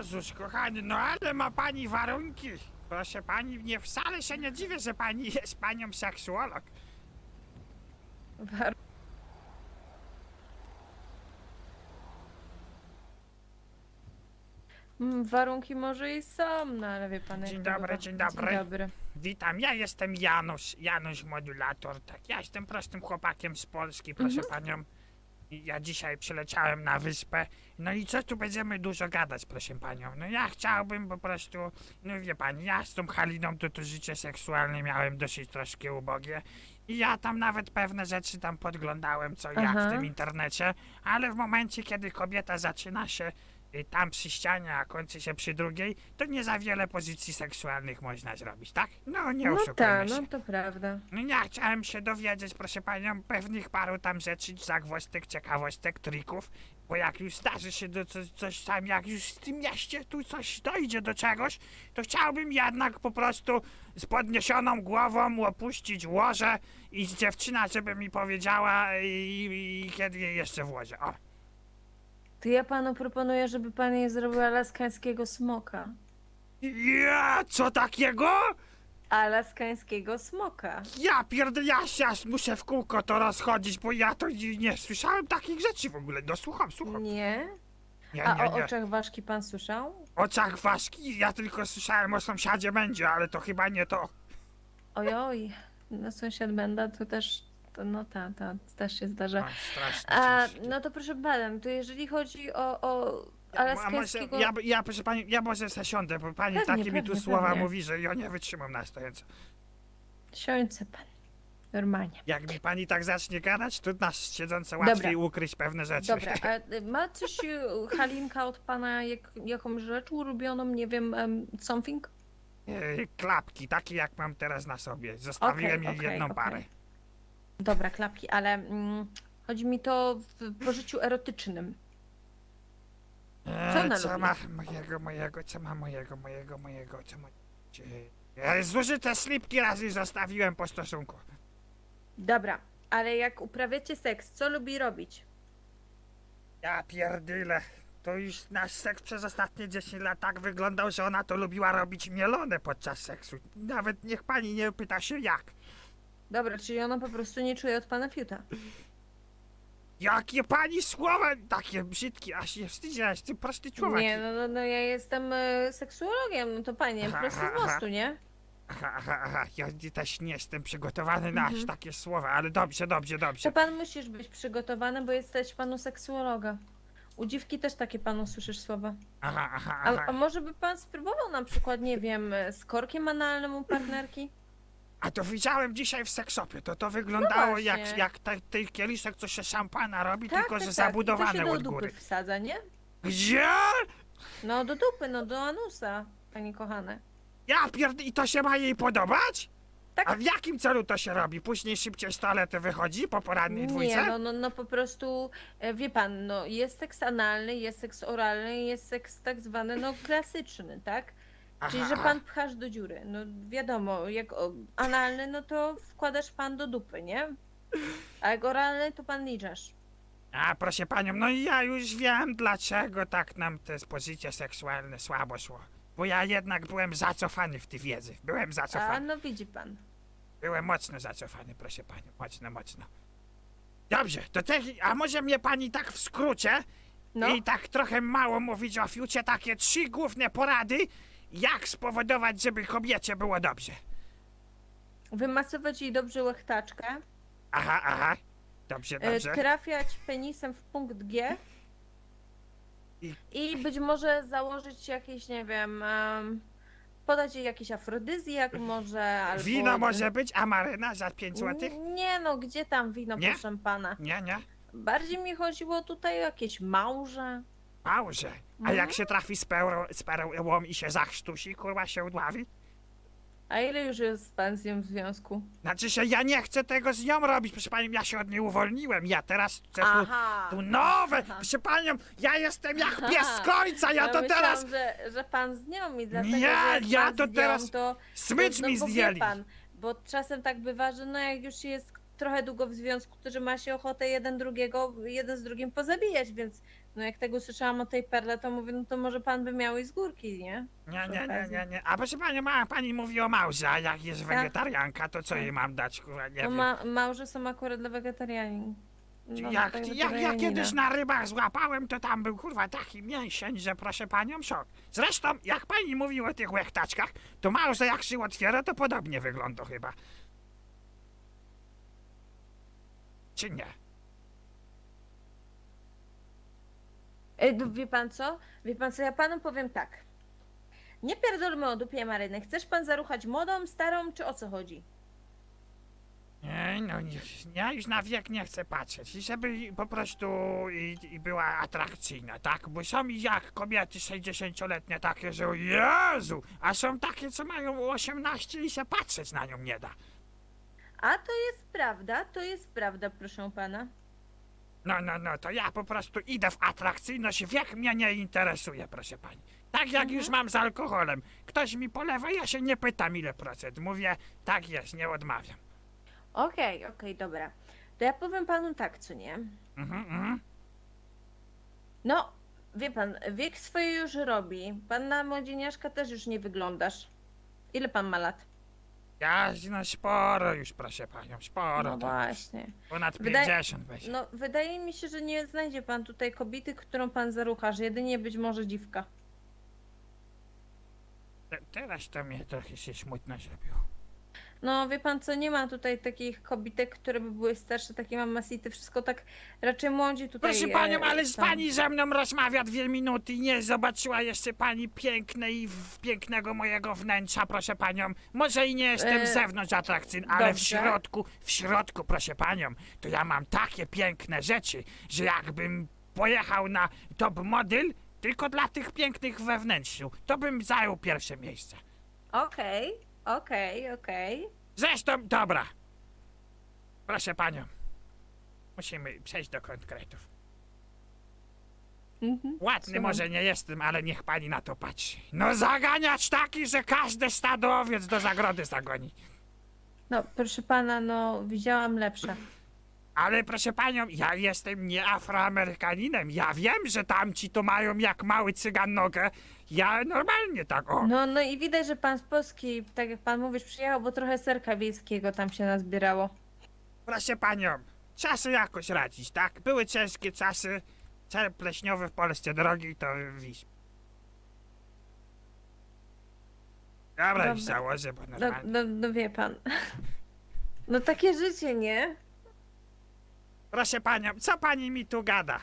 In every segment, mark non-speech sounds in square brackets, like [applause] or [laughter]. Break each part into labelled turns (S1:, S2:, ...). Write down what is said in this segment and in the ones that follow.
S1: Jezus, kochany, no ale ma pani warunki. Proszę pani, nie wcale się nie dziwię, że pani jest panią seksuolog.
S2: War- Mm, Warunki może i są, no ale wie pan jak
S1: Dzień dobry, dzień dobry.
S2: Dzień dobry.
S1: Witam, ja jestem Janusz, Janusz Modulator, tak. Ja jestem prostym chłopakiem z Polski, proszę panią. Ja dzisiaj przyleciałem na wyspę. No i co tu będziemy dużo gadać, proszę panią? No ja chciałbym po prostu, no wie pani, ja z tą Haliną to to życie seksualne miałem dosyć troszkę ubogie. I ja tam nawet pewne rzeczy tam podglądałem, co jak
S2: Aha.
S1: w tym internecie, ale w momencie, kiedy kobieta zaczyna się y, tam przy ścianie, a kończy się przy drugiej, to nie za wiele pozycji seksualnych można zrobić, tak? No nie
S2: No
S1: oszukujmy
S2: tak,
S1: się.
S2: no to prawda.
S1: No ja chciałem się dowiedzieć, proszę panią, pewnych paru tam rzeczy, zagwozdek, ciekawostek, trików, bo jak już zdarzy się do coś, coś tam, jak już w tym mieście tu coś dojdzie do czegoś, to chciałbym jednak po prostu z podniesioną głową opuścić łoże i dziewczyna, żeby mi powiedziała i, i kiedy jej jeszcze włożę. O.
S2: To ja panu proponuję, żeby pan jej zrobił alaskańskiego smoka.
S1: Ja, co takiego?
S2: Alaskańskiego smoka.
S1: Ja pierdolę, ja się aż muszę w kółko to rozchodzić, bo ja to nie, nie słyszałem takich rzeczy w ogóle. No słucham, słucham.
S2: Nie?
S1: Nie,
S2: A
S1: nie,
S2: o
S1: nie.
S2: oczach ważki pan słyszał?
S1: oczach ważki? Ja tylko słyszałem o sąsiadzie będzie, ale to chyba nie to.
S2: Oj, oj. No sąsiad Benda to też, to no ta, ta też się zdarza.
S1: Oj, strasznie.
S2: A, no to proszę pana, to jeżeli chodzi o, o
S1: a może,
S2: alaskańskiego...
S1: ja, ja, proszę pani, ja może zasiądę, bo pani
S2: Pewnie,
S1: takie mi tu
S2: pewnie,
S1: słowa
S2: pewnie.
S1: mówi, że ja nie wytrzymam na stojąco.
S2: Siądź se pan. Normalnie.
S1: Jak mi pani tak zacznie gadać, to nas siedzące łatwiej ukryć pewne rzeczy.
S2: Dobra, a y, ma coś y, Halinka od pana, jak, jakąś rzecz ulubioną, nie wiem, something?
S1: E, Klapki, takie jak mam teraz na sobie. Zostawiłem
S2: Okej,
S1: jej
S2: okej,
S1: jedną
S2: okej.
S1: parę.
S2: Dobra, klapki, ale mm, chodzi mi to w, po życiu erotycznym.
S1: E,
S2: Co ona
S1: co
S2: lubi?
S1: ma mojego, mojego, co ma mojego, mojego, mojego, co ma... E, Zużyte slipki razy zostawiłem po stosunku.
S2: Dobra, ale jak uprawiacie seks, co lubi robić?
S1: Ja pierdyle. To już nasz seks przez ostatnie 10 lat tak wyglądał, że ona to lubiła robić mielone podczas seksu. Nawet niech pani nie pyta się jak.
S2: Dobra, czyli ona po prostu nie czuje od pana fiuta.
S1: Jakie pani słowa takie brzydkie, aż się wstydzi, aż ty prosty człowiek.
S2: Nie, no, no, no ja jestem e, seksuologiem, no to panie,
S1: Aha,
S2: prosty
S1: aha,
S2: z mostu, nie?
S1: Aha, aha, aha, ja też nie jestem przygotowany na aż
S2: Mhm.
S1: takie słowa, ale dobrze, dobrze,
S2: To
S1: dobrze.
S2: pan musisz być przygotowany, bo jesteś panu seksuologa. U dziwki też takie panu słyszysz słowa.
S1: Aha, aha,
S2: A,
S1: aha.
S2: a może by pan spróbował na przykład, nie wiem, z korkiem analnym u partnerki?
S1: A to widziałem dzisiaj w seksopie, to to wyglądało jak,
S2: No właśnie.
S1: jak te- ten kieliszek, co się szampana robi,
S2: Tak,
S1: tylko
S2: tak,
S1: że
S2: tak. I
S1: zabudowane
S2: się do
S1: od
S2: dupy
S1: góry.
S2: wsadza, nie?
S1: Gdzie?
S2: No do dupy, no do anusa, panie kochane.
S1: Ja pierd... I to się ma jej podobać?
S2: Tak.
S1: A w jakim celu to się robi? Później szybciej z toalety wychodzi po porannej dwójce?
S2: Nie, no, no, no po prostu, e, wie pan, no jest seks analny, jest seks oralny, jest seks tak zwany, no klasyczny, tak? Czyli, że pan pchasz do dziury. No wiadomo, jak o, analny, no to wkładasz pan do dupy, nie? A jak oralny, to pan liczasz.
S1: A proszę panią, no i ja już wiem, dlaczego tak nam te pozycje seksualne słabo szło. Bo ja jednak byłem zacofany w tej wiedzy. Byłem
S2: A
S1: zacofany.
S2: no widzi pan.
S1: Byłem mocno zacofany, proszę panią. Mocno, mocno. Dobrze, to te, a może mnie pani tak w skrócie
S2: No,
S1: i tak trochę mało mówić o fiucie, takie trzy główne porady, jak spowodować, żeby kobiecie było dobrze.
S2: wymasować jej dobrze łechtaczkę,
S1: Aha, aha. Dobrze,
S2: e,
S1: dobrze.
S2: trafiać penisem w punkt G
S1: I-
S2: i być może założyć jakieś, nie wiem, em, podać jej jakiś afrodyzjak może, albo...
S1: Wino może być, a maryna za 5 złotych?
S2: Nie no, gdzie tam wino,
S1: Nie?
S2: proszę pana.
S1: Nie, nie.
S2: Bardziej mi chodziło tutaj o jakieś małże.
S1: Małże. A
S2: Mhm.
S1: jak się trafi z, z perłą i się zachrztusi, kurwa się udławi?
S2: A ile już jest pan z nią w związku?
S1: Znaczy się, ja nie chcę tego z nią robić, proszę panią, ja się od niej uwolniłem, ja teraz chcę tu,
S2: Aha!
S1: tu nowe, proszę panią, ja jestem jak pies z końca, ja to
S2: myślałam,
S1: teraz,
S2: że, że pan z nią i dlatego,
S1: Nie,
S2: że jak
S1: ja
S2: pan
S1: to
S2: z nią,
S1: teraz
S2: to,
S1: smycz
S2: no,
S1: mi
S2: bo wie
S1: zdjęli.
S2: pan, bo czasem tak bywa, że no jak już jest trochę długo w związku, to że ma się ochotę jeden drugiego, jeden z drugim pozabijać, więc No jak tego słyszałam o tej perle, to mówię, no to może pan by miał i z górki, nie?
S1: Nie, nie, nie, nie, nie. A proszę panią, ma, pani mówi o małże, a jak jest
S2: Tak.
S1: wegetarianka, to co
S2: Tak.
S1: jej mam dać, kurwa, nie
S2: No
S1: wiem.
S2: ma, małże są akurat dla wegetarianin. No,
S1: jak, jak ja
S2: wegetarianina.
S1: kiedyś na rybach złapałem, to tam był kurwa taki mięsień, że proszę panią szok. Zresztą, jak pani mówi o tych łechtaczkach, to małże jak się otwiera, to podobnie wygląda chyba. Czy nie?
S2: No wie pan co? Wie pan co, ja panu powiem tak. Nie pierdolmy o dupie Maryny. Chcesz pan zaruchać młodą, starą, czy o co chodzi?
S1: Nie, no nie, ja już na wiek nie chcę patrzeć. I żeby po prostu i, i była atrakcyjna, tak? Bo są jak kobiety 60-letnie takie, że o Jezu, a są takie, co mają 18 i się patrzeć na nią nie da.
S2: A to jest prawda, to jest prawda, proszę pana.
S1: No, no, no, to ja po prostu idę w atrakcyjność, wiek mnie nie interesuje, proszę pani. Tak jak już mam z alkoholem. Ktoś mi polewa, ja się nie pytam ile procent. Mówię, tak jest, nie odmawiam.
S2: Okej, okej, dobra. To ja powiem panu tak, co nie?
S1: Mhm, mhm.
S2: No, wie pan, wiek swoje już robi. Pan na młodzieniaszka też już nie wyglądasz. Ile pan ma lat?
S1: Ja, no sporo już, proszę panią, sporo.
S2: No
S1: to
S2: właśnie.
S1: ponad
S2: Wydaje-
S1: 50 będzie.
S2: No, wydaje mi się, że nie znajdzie pan tutaj kobiety, którą pan zarucha, że jedynie być może dziwka.
S1: Te, teraz to mnie trochę się smutno zrobiło.
S2: No, wie pan co, nie ma tutaj takich kobitek, które by były starsze, takie mam masity, wszystko tak raczej młodzi tutaj
S1: Proszę
S2: e,
S1: panią, ale z
S2: są.
S1: pani ze mną rozmawia dwie minuty i nie zobaczyła jeszcze pani pięknej, w- pięknego mojego wnętrza, proszę panią. Może i nie jestem
S2: E,
S1: z zewnątrz atrakcyjny, ale w
S2: dobrze.
S1: środku, w środku, proszę panią, to ja mam takie piękne rzeczy, że jakbym pojechał na top model, tylko dla tych pięknych we wnętrzu, to bym zajął pierwsze miejsce.
S2: Okej, okej, okej.
S1: Zresztą, dobra. Proszę panią, musimy przejść do konkretów.
S2: Mhm.
S1: Ładny
S2: Słucham.
S1: może nie jestem, ale niech pani na to patrzy. No zaganiacz taki, że każde stado owiec do zagrody zagoni.
S2: No, proszę pana, no, widziałam lepsze.
S1: Ale proszę panią, ja jestem nie afroamerykaninem. Ja wiem, że tamci to mają jak mały cygan nogę. Ja normalnie tak, o.
S2: No, no i widać, że pan z Polski, tak jak pan mówisz, przyjechał, bo trochę serka wiejskiego tam się nazbierało.
S1: Proszę panią, czasy jakoś radzić, tak? Były ciężkie czasy. Cel pleśniowy w Polsce drogi to wiś. Dobra,
S2: Dobra.
S1: już założę, bo
S2: No,
S1: normalnie.
S2: no, no wie pan. [laughs] No takie życie, nie?
S1: Proszę panią, co pani mi tu gada?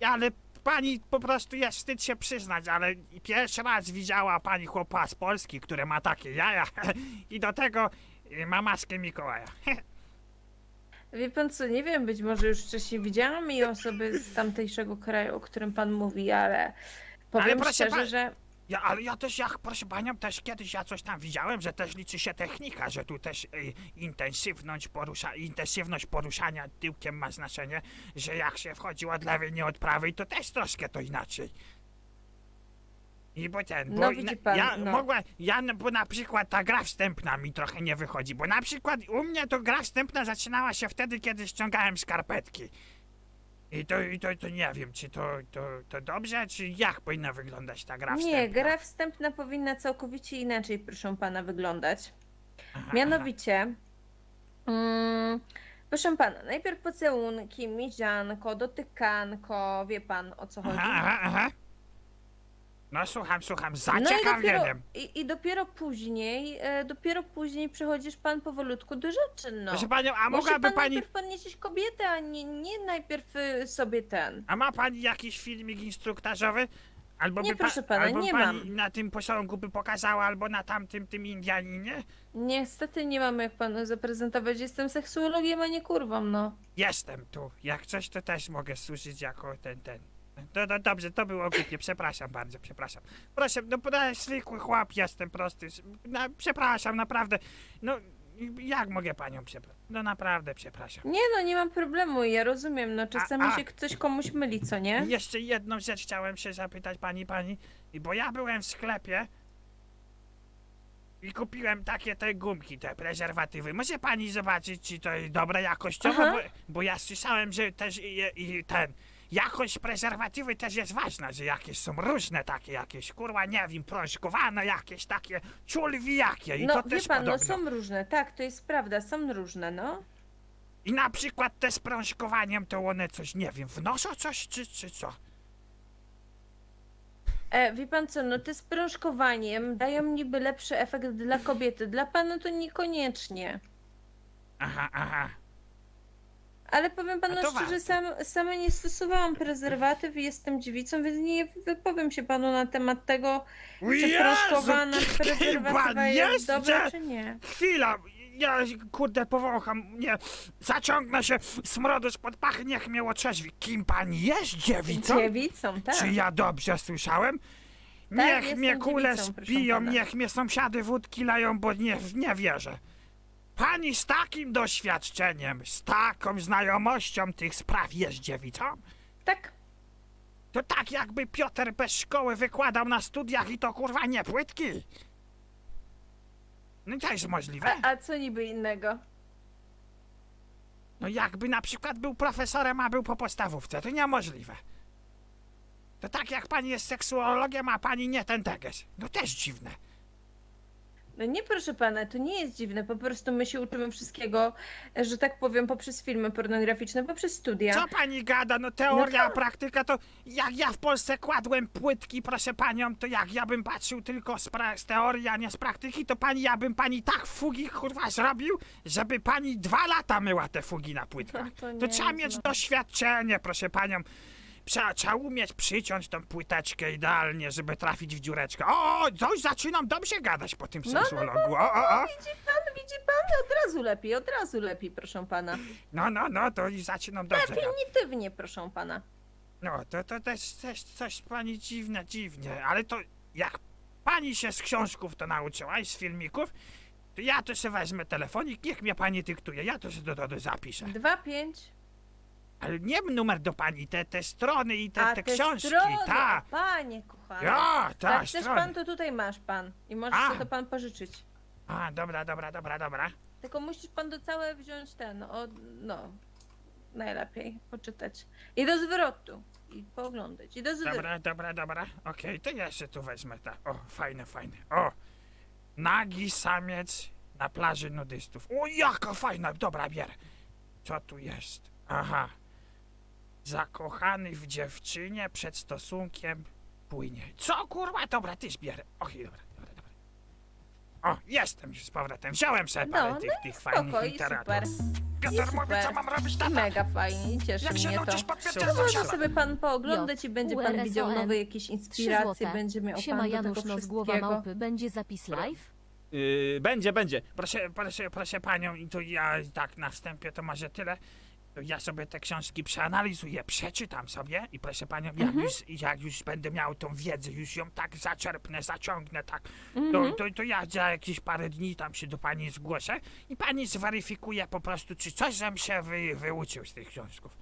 S1: Ale pani po prostu jest wstyd się przyznać, ale pierwszy raz widziała pani chłopa z Polski, który ma takie jaja [laughs] i do tego y, ma maskę Mikołaja. [laughs]
S2: Wie pan co, nie wiem, być może już wcześniej widziałam i osoby z tamtejszego kraju, o którym pan mówi, ale powiem
S1: proszę
S2: szczerze,
S1: pan-
S2: że
S1: Ja, ale ja też, jak proszę panią, też kiedyś ja coś tam widziałem, że też liczy się technika, że tu też y, intensywność, porusza, intensywność poruszania tyłkiem ma znaczenie, że jak się wchodzi od lewej, nie od prawej, to też troszkę to inaczej. I bo ten, bo
S2: No, widzi pan,
S1: ja
S2: no.
S1: mogła, ja, no, bo na przykład ta gra wstępna mi trochę nie wychodzi, bo na przykład u mnie to gra wstępna zaczynała się wtedy, kiedy ściągałem skarpetki. I to, i to, to nie wiem, czy to, to, to dobrze, czy jak powinna wyglądać ta gra wstępna.
S2: nie, gra wstępna powinna całkowicie inaczej, proszę pana, wyglądać.
S1: Aha,
S2: Mianowicie, mm, proszę pana, najpierw pocałunki, mizianko, dotykanko, wie pan o co chodzi?
S1: Aha, aha, aha. No słucham, słucham, z
S2: No i dopiero,
S1: zaciekawieniem.
S2: i, i dopiero później, e, dopiero później przechodzisz pan powolutku do rzeczy, no.
S1: Proszę panią, a
S2: Musi
S1: mogłaby
S2: pan
S1: pani...
S2: najpierw podnieść kobietę, a nie, nie najpierw y, sobie ten.
S1: A ma pani jakiś filmik instruktażowy? Albo
S2: Nie,
S1: by
S2: proszę pana,
S1: albo
S2: nie
S1: pani
S2: mam.
S1: na tym posągu by pokazała, albo na tamtym, tym Indianinie?
S2: Niestety nie mam jak panu zaprezentować. Jestem seksuologiem, a nie kurwą, no.
S1: Jestem tu. Jak coś, to też mogę służyć jako ten, ten. To, to dobrze, to było głupie, przepraszam bardzo, przepraszam. Proszę, no podaj zwykły chłop, jestem prosty. No, przepraszam, naprawdę. No, jak mogę panią przepraszać? No naprawdę przepraszam.
S2: Nie no, nie mam problemu, ja rozumiem, no czasami
S1: A- a-
S2: się ktoś komuś myli, co nie?
S1: Jeszcze jedną rzecz chciałem się zapytać pani, pani, bo ja byłem w sklepie i kupiłem takie te gumki, te prezerwatywy. Może pani zobaczyć, czy to jest dobre jakościowo,
S2: Aha.
S1: bo, bo ja słyszałem, że też i, i ten, jakość prezerwatywy też jest ważna, że jakieś są różne takie jakieś, kurwa, nie wiem, prążkowane jakieś takie, ciulwi jakie i
S2: No
S1: to
S2: wie
S1: też
S2: pan, no
S1: podobno.
S2: są różne, tak, to jest prawda, są różne, no.
S1: I na przykład te z prążkowaniem to one coś, nie wiem, wnoszą coś czy, czy co?
S2: E, wie pan co, no te z prążkowaniem dają niby lepszy efekt dla kobiety, dla pana to niekoniecznie.
S1: Aha, aha.
S2: Ale powiem
S1: A
S2: panu
S1: to
S2: szczerze, sam, sama nie stosowałam prezerwatyw i jestem dziewicą, więc nie wypowiem się panu na temat tego, czy
S1: Jezu, chyba
S2: prezerwatywa jest dobra, czy nie.
S1: Chwila, ja kurde powącham, nie, zaciągnę się smrodu spod pachy, niech mnie otrzeźwi. Kim pani jest, dziewicą?
S2: Dziewicą, tak.
S1: Czy ja dobrze słyszałem?
S2: Tak,
S1: Niech
S2: jestem
S1: mnie kule
S2: dziewicą, proszę
S1: spiją,
S2: pana.
S1: niech mnie sąsiady wódki lają, bo nie, nie wierzę. Pani z takim doświadczeniem, z taką znajomością tych spraw jest dziewicą?
S2: Tak,
S1: To tak jakby Piotr bez szkoły wykładał na studiach i to kurwa nie płytki. No to jest możliwe.
S2: a, a co niby innego?
S1: No jakby na przykład był profesorem, a był po podstawówce, to niemożliwe. To tak jak pani jest seksuologiem, a pani nie ten teges. No też dziwne.
S2: No nie proszę pana, to nie jest dziwne, po prostu my się uczymy wszystkiego, że tak powiem, poprzez filmy pornograficzne, poprzez studia.
S1: Co pani gada? No teoria,
S2: No
S1: a praktyka to jak ja w Polsce kładłem płytki, proszę panią, to jak ja bym patrzył tylko z, pra- z teorii, a nie z praktyki, to pani, ja bym pani tak fugi kurwa zrobił, żeby pani dwa lata myła te fugi na płytkach.
S2: No to
S1: To
S2: nie
S1: trzeba mieć
S2: znam.
S1: doświadczenie, proszę panią. Trzeba, trzeba umieć przyciąć tą płyteczkę idealnie, żeby trafić w dziureczkę. O, coś zaczynam dobrze gadać po tym
S2: No, no,
S1: seksuologu. O, o, o.
S2: Widzi pan, widzi pan, od razu lepiej, od razu lepiej, proszę pana.
S1: No, no, no, to i zaczynam dobrze. gadać.
S2: Definitywnie, proszę pana.
S1: No, to, to też, też coś pani dziwne, dziwnie, ale to jak pani się z książków to nauczyła i z filmików, to ja to sobie wezmę telefonik, niech mnie pani dyktuje, ja to sobie do, do zapiszę.
S2: Dwa, pięć.
S1: Ale nie numer do pani, te, te strony i te,
S2: A
S1: te książki,
S2: strony,
S1: ta.
S2: panie kochany.
S1: Ja, ta,
S2: Jak chcesz
S1: strony.
S2: pan, to tutaj masz pan. I możesz
S1: A.
S2: sobie to pan pożyczyć.
S1: A, dobra, dobra, dobra, dobra.
S2: Tylko musisz pan do całe wziąć ten, o, no, najlepiej poczytać. I do zwrotu. I pooglądać. I do zwrotu.
S1: Dobra, dobra, dobra. Okej, to jeszcze tu wezmę ta. O, fajne, fajne. O! Nagi samiec na plaży nudystów. O, jaka fajna, dobra, bierę. Co tu jest? Aha. Zakochany w dziewczynie przed stosunkiem płynie. Co kurwa? Dobra, ty zbierę. Okej, dobra, dobra, dobra. O, jestem już z powrotem. Wziąłem sobie parę
S2: No,
S1: tych,
S2: no i
S1: tych fajnych
S2: spoko, i
S1: literatur.
S2: super.
S1: Piotr mówi,
S2: super.
S1: co mam robić,
S2: I
S1: tata?
S2: mega fajnie, cieszy
S1: Jak się
S2: mnie
S1: nauczysz
S2: to. To może sobie pan pooglądać i będzie pan widział
S3: URSOM.
S2: nowe jakieś inspiracje,
S3: złote.
S2: będzie miał
S3: Siema
S2: pan do
S3: Janusz
S2: tego
S3: Nos Głowa
S2: wszystkiego.
S3: Małpy, będzie zapis live?
S4: Yy, będzie, będzie.
S1: Proszę, proszę, proszę panią, i to ja tak na wstępie to może tyle. Ja sobie te książki przeanalizuję, przeczytam sobie i proszę panią, jak,
S2: Mhm.
S1: już, jak już będę miał tą wiedzę, już ją tak zaczerpnę, zaciągnę, tak, to,
S2: Mhm.
S1: to, to ja za jakieś parę dni tam się do pani zgłoszę i pani zweryfikuje po prostu, czy coś żem się wy, wyuczył z tych książków.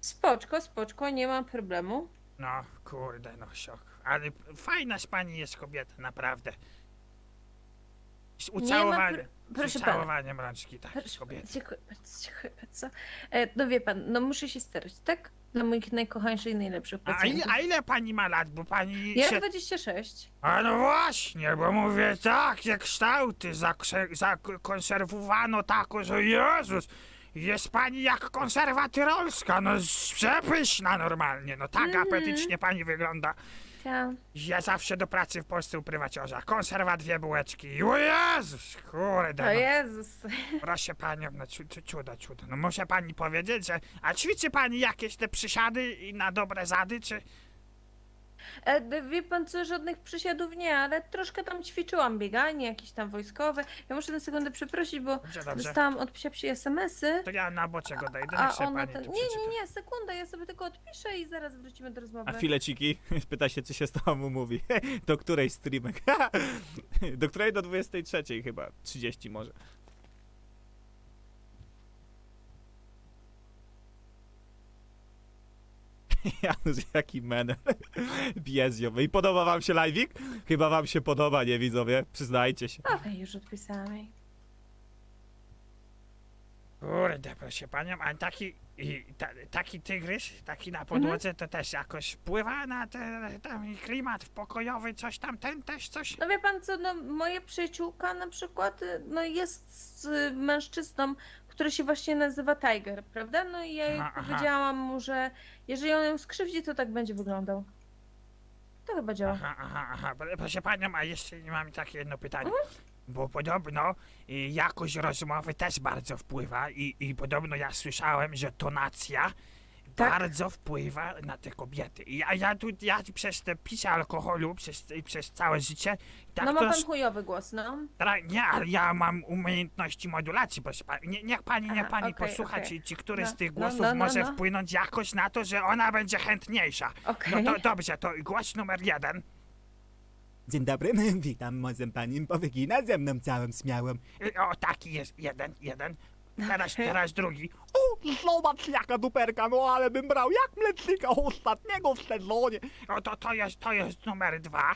S2: Spoczko, spoczko, nie ma problemu.
S1: No, kurde, no szok. Ale fajna z pani jest kobieta, naprawdę. Z
S2: ma
S1: ucałowaniem,
S2: pr-
S1: z
S2: proszę pana.
S1: ucałowaniem rączki, tak,
S2: Proszę,
S1: kobieta.
S2: dziękuję bardzo, dziękuję bardzo. E, no wie pan, no muszę się starać, tak? Dla moich najkochańszych i najlepszych
S1: A ile,
S2: pacjentów.
S1: a ile pani ma lat, bo pani
S2: Ja
S1: się...
S2: 26.
S1: A no właśnie, bo mówię tak, jak kształty zakrze- zakonserwowano tako, że Jezus, jest pani jak konserwa tyrolska, no z- przepyszna normalnie, no tak
S2: Mhm.
S1: apetycznie pani wygląda.
S2: Ja.
S1: Ja zawsze do pracy w Polsce u prywaciorza, konserwa dwie bułeczki, o Jezus, kurde,
S2: O
S1: no.
S2: Jezus. [laughs]
S1: proszę panią, no cuda, cuda, no muszę pani powiedzieć, że, a ćwiczy pani jakieś te przysiady i na dobre zady, czy...
S2: E, wie pan co, żadnych przysiadów nie, ale troszkę tam ćwiczyłam bieganie, jakieś tam wojskowe. Ja muszę na sekundę przeprosić, bo
S1: Dobrze, dobrze.
S2: dostałam od psia psi SMS-y.
S1: To ja na bocie go dojdę,
S2: A
S1: niech
S2: ona
S1: pani
S2: ten...
S1: tu
S2: Nie,
S1: przeczyta.
S2: nie, nie, sekunda, ja sobie tylko odpiszę i zaraz wrócimy do rozmowy.
S4: A fileciki? [laughs] Pyta się, czy się z tobą mówi. [laughs] Do której streamek? [laughs] Do której? Do 23 chyba. 30 może. Janusz, jaki menel. [laughs] Bieziowy. I podoba wam się live'ik? Chyba wam się podoba, nie widzowie? Przyznajcie się.
S2: Okej, już odpisałam jej.
S1: Kurde, proszę panią, a taki, i, ta, taki tygrys, taki na podłodze, to też jakoś wpływa na ten tam klimat pokojowy, coś tam, ten też coś?
S2: No wie pan co, no moja przyjaciółka na przykład, y, no jest z y, mężczyzną, który się właśnie nazywa Tiger, prawda? No i ja jej
S1: Aha, aha.
S2: powiedziałam mu, że jeżeli on ją skrzywdzi, to tak będzie wyglądał. To chyba działa.
S1: Aha, aha, aha. Pro- Proszę panią, a jeszcze mam takie jedno pytanie. Bo podobno y, jakość rozmowy też bardzo wpływa i, i podobno ja słyszałem, że tonacja
S2: Tak.
S1: bardzo wpływa na te kobiety. I ja, ja tu, ja przez te picie alkoholu, przez, przez całe życie, tak
S2: no ma
S1: to
S2: pan chujowy głos, no.
S1: Tra- Nie, ale ja mam umiejętności modulacji, proszę pani. Nie, niech pani, niech
S2: Aha,
S1: pani
S2: okej,
S1: posłucha,
S2: okej.
S1: czy, czy któryś
S2: No,
S1: z tych
S2: no,
S1: głosów
S2: no, no,
S1: może
S2: no.
S1: wpłynąć jakoś na to, że ona będzie chętniejsza.
S2: Okej.
S1: No to dobrze, to głos numer jeden.
S3: Dzień dobry, [laughs] witam, może pani powygina ze mną całym śmiałem.
S1: Y, O, taki jest jeden, jeden. Teraz, teraz drugi.
S3: O, zobacz jaka duperka, no ale bym brał jak mlecznika ostatniego w sezonie.
S1: O, to, to jest, to jest numer dwa.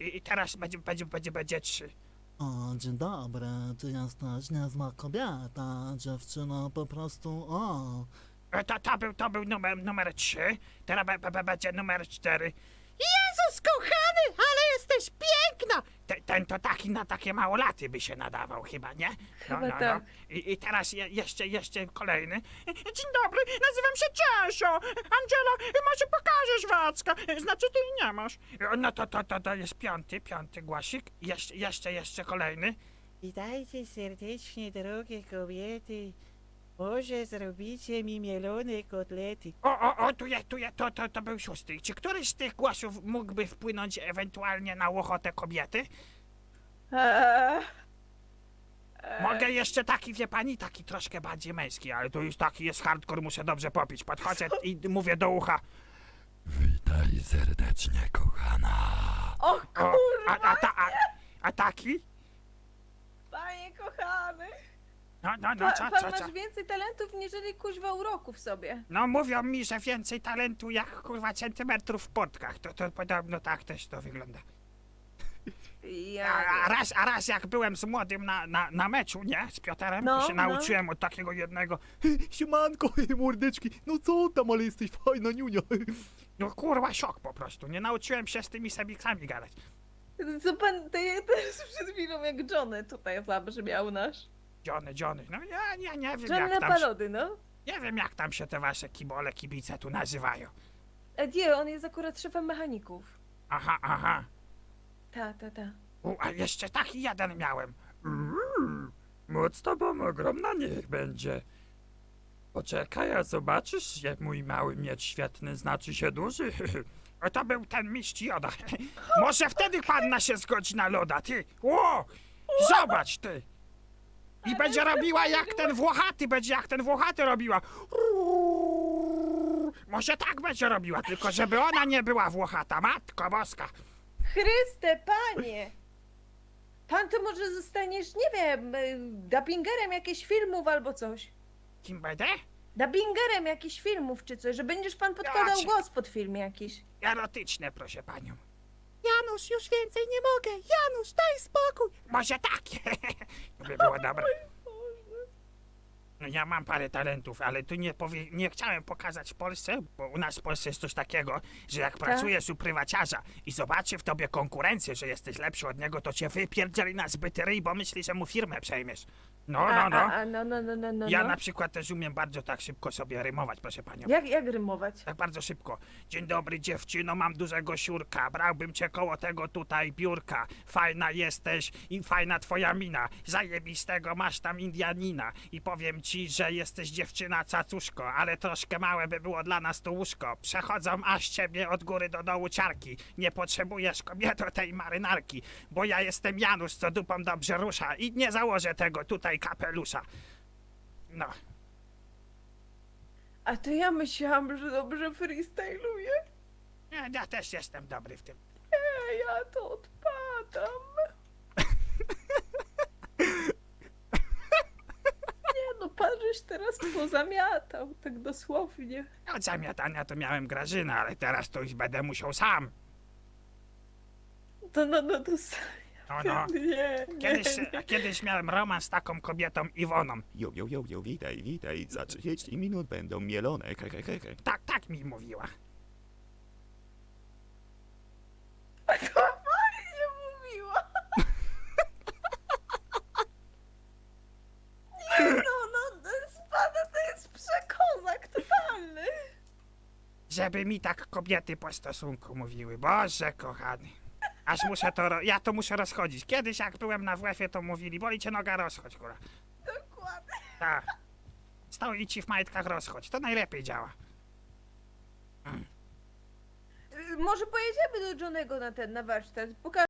S1: I, i teraz będzie, będzie, będzie, będzie trzy.
S3: O, dzień dobry, ty jesteś niezła kobieta, dziewczyna po prostu, o.
S1: E, To, to, był, to był numer, numer trzy. Teraz be, be, be, będzie numer cztery. Jezus kochany, ale jesteś piękna! Ten, ten to taki na takie małolaty by się nadawał chyba, nie? No,
S2: Chyba tak.
S1: I, I teraz je, jeszcze, jeszcze kolejny. Dzień dobry, nazywam się Czesio. Angela, może pokażesz Wacka? Znaczy ty nie masz. No to, to, to, to jest piąty, piąty głosik. Jeszcze, jeszcze, jeszcze kolejny.
S5: Witajcie serdecznie, drogie kobiety. Może zrobicie mi mielone kotlety.
S1: O, o, o, tu jest, tu jest, to, to, to był szósty. Czy któryś z tych głosów mógłby wpłynąć ewentualnie na ochotę kobiety?
S2: Eee,
S1: Mogę jeszcze taki, wie pani, taki troszkę bardziej męski, ale to już taki jest hardcore, muszę dobrze popić. Podchodzę i mówię do ucha.
S6: Witaj serdecznie, kochana.
S2: O
S1: O,
S2: kurwa,
S1: a, a, ta, a, a taki?
S2: panie kochany.
S1: No, no, no, co,
S2: pan
S1: co, co?
S2: masz więcej talentów, niżeli kuźwa uroku w sobie.
S1: No mówią mi, że więcej talentu jak kurwa centymetrów w portkach. To, to podobno tak też to wygląda. A,
S2: Ja
S1: a, raz, a raz jak byłem z młodym na, na, na meczu, nie? Z Piotrem,
S2: No,
S1: to się
S2: no.
S1: nauczyłem od takiego jednego.
S3: Siemanko, mordeczki, no co tam, ale jesteś fajna niunia.
S1: No kurwa szok po prostu. Nie nauczyłem się z tymi sebiksami gadać.
S2: Co pan, to ja też przed chwilą jak Johnny tutaj zabrzmiał nasz.
S1: Johnny, Johnny. No ja, ja nie wiem
S2: Johnny
S1: jak tam się,
S2: no.
S1: Nie wiem jak tam się te wasze kibole, kibice tu nazywają.
S2: E, nie, on jest akurat szefem mechaników.
S1: Aha, aha.
S2: Ta, ta, ta.
S1: U, a jeszcze taki jeden miałem.
S6: Mm, moc tobą ogromna niech będzie. Poczekaj, a zobaczysz, jak mój mały miecz świetny znaczy się duży. [laughs]
S1: O, to był ten mistrz Joda. [laughs] Może wtedy panna się zgodzi na loda, ty. Ło! Zobacz, ty. I będzie robiła jak ten Włochaty, będzie jak ten Włochaty robiła. Może tak będzie robiła, tylko żeby ona nie była Włochata. Matko boska.
S2: Chryste, panie! Pan to może zostaniesz, nie wiem, y, dubbingerem jakichś filmów albo coś.
S1: Kim będę?
S2: Dubbingerem jakichś filmów czy coś, że będziesz pan podkładał głos pod film jakiś.
S1: Erotyczne, proszę panią.
S5: Janusz, już więcej nie mogę. Janusz, daj spokój.
S1: Może tak. [laughs] To by było dobre. No ja mam parę talentów, ale tu nie, powie, nie chciałem pokazać w Polsce, bo u nas w Polsce jest coś takiego, że jak pracujesz u prywaciarza i zobaczy w tobie konkurencję, że jesteś lepszy od niego, to cię wypierdzieli na zbyty ryj, bo myśli, że mu firmę przejmiesz. No, no, no.
S2: A, a, no, no, no, no, no.
S1: Ja
S2: no.
S1: na przykład też umiem bardzo tak szybko sobie rymować, proszę panią.
S2: Jak, jak rymować?
S1: Tak bardzo szybko. Dzień dobry dziewczyno, mam dużego siurka. Brałbym cię koło tego tutaj biurka. Fajna jesteś i fajna twoja mina. Zajebistego masz tam Indianina. I powiem ci, że jesteś dziewczyna cacuszko, ale troszkę małe by było dla nas to łóżko. Przechodzą aż ciebie od góry do dołu ciarki. Nie potrzebujesz kobieto tej marynarki, bo ja jestem Janusz, co dupą dobrze rusza i nie założę tego tutaj kapelusza. No.
S2: A to ja myślałam, że dobrze freestyluję.
S1: Ja, ja też jestem dobry w tym.
S2: A ja to odpadam. [laughs] Nie no, pan żeś teraz pozamiatał, tak dosłownie.
S1: Od zamiatania to miałem Grażynę, ale teraz to już będę musiał sam.
S2: To no, no, to s-
S1: No, no.
S2: Nie,
S1: Kiedyś, kiedyś miałem romans z taką kobietą Iwoną.
S4: Jo, jo, jo, jo, witaj, witaj, za 30 minut będą mielone, he, he, he, he.
S1: Tak, tak mi mówiła. [laughs]
S2: To fajnie mówiła. [laughs] Nie no, no, spada to jest przekozak totalny.
S1: Żeby mi tak kobiety po stosunku mówiły. Boże kochany. Aż muszę to, ro- ja to muszę rozchodzić. Kiedyś jak byłem na WF-ie to mówili, boli cię noga, rozchodź, kurwa.
S2: Dokładnie.
S1: Tak. Stoi ci w majtkach, rozchodź. To najlepiej działa.
S2: Y, Może pojedziemy do Johnego na ten, na warsztat. Pokaż